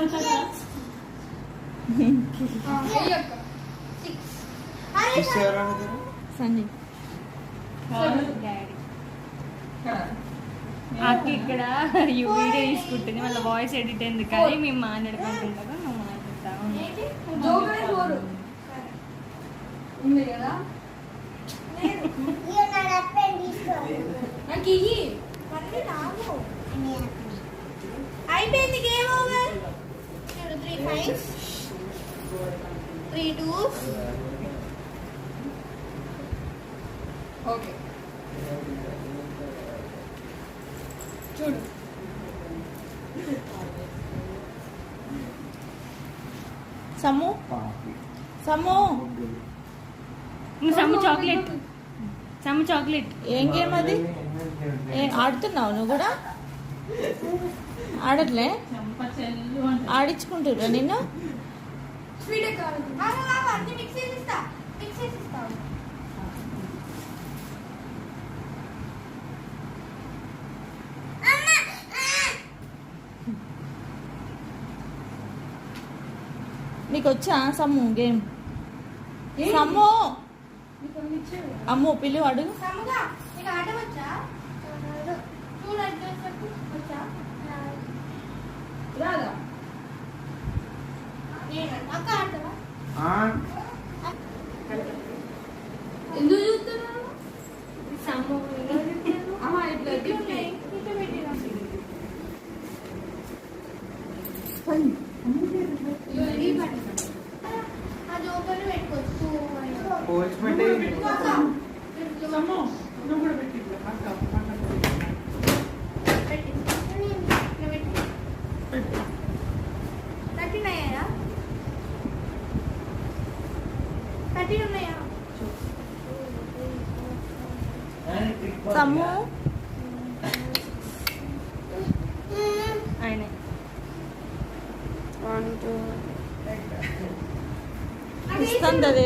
అంటారా అక్క ఇక్కడ ఈ వీడియో తీసుకుంటుంది. వాళ్ళ వాయిస్ ఎడిట్ ఎందుకు కానీ మేము మాట్లాడుకుంటుండగా నువ్వు మాట్లాడతావు. ఉంది కదా నాకు ఇయ్యి. మళ్ళీ రావు. అయిపోయింది game over three five three two okay చూడు. Sum. Sum. Sum chocolate sum chocolate ఏం గేమ్ అది? ఏ ఆడుతున్నావు నువ్వు కూడా? ఆడట్లే? ఆడించుకుంటుర్రా నిన్ను? నీకు వచ్చా సమ్ము గేమ్? సమ్ము! అమ్ము పిల్లు అడుగు కోచ్ పెట్టి సమ్ము నువ్వు కూడా పెట్టి ఇట్లా పక్క పక్క పెట్టి ఇట్లా పెట్టి థర్టీన్ అయ్యాయా థర్టీన్ ఉన్నాయా సమ్ము. ఆయన. అది ఇస్తుంది అదే.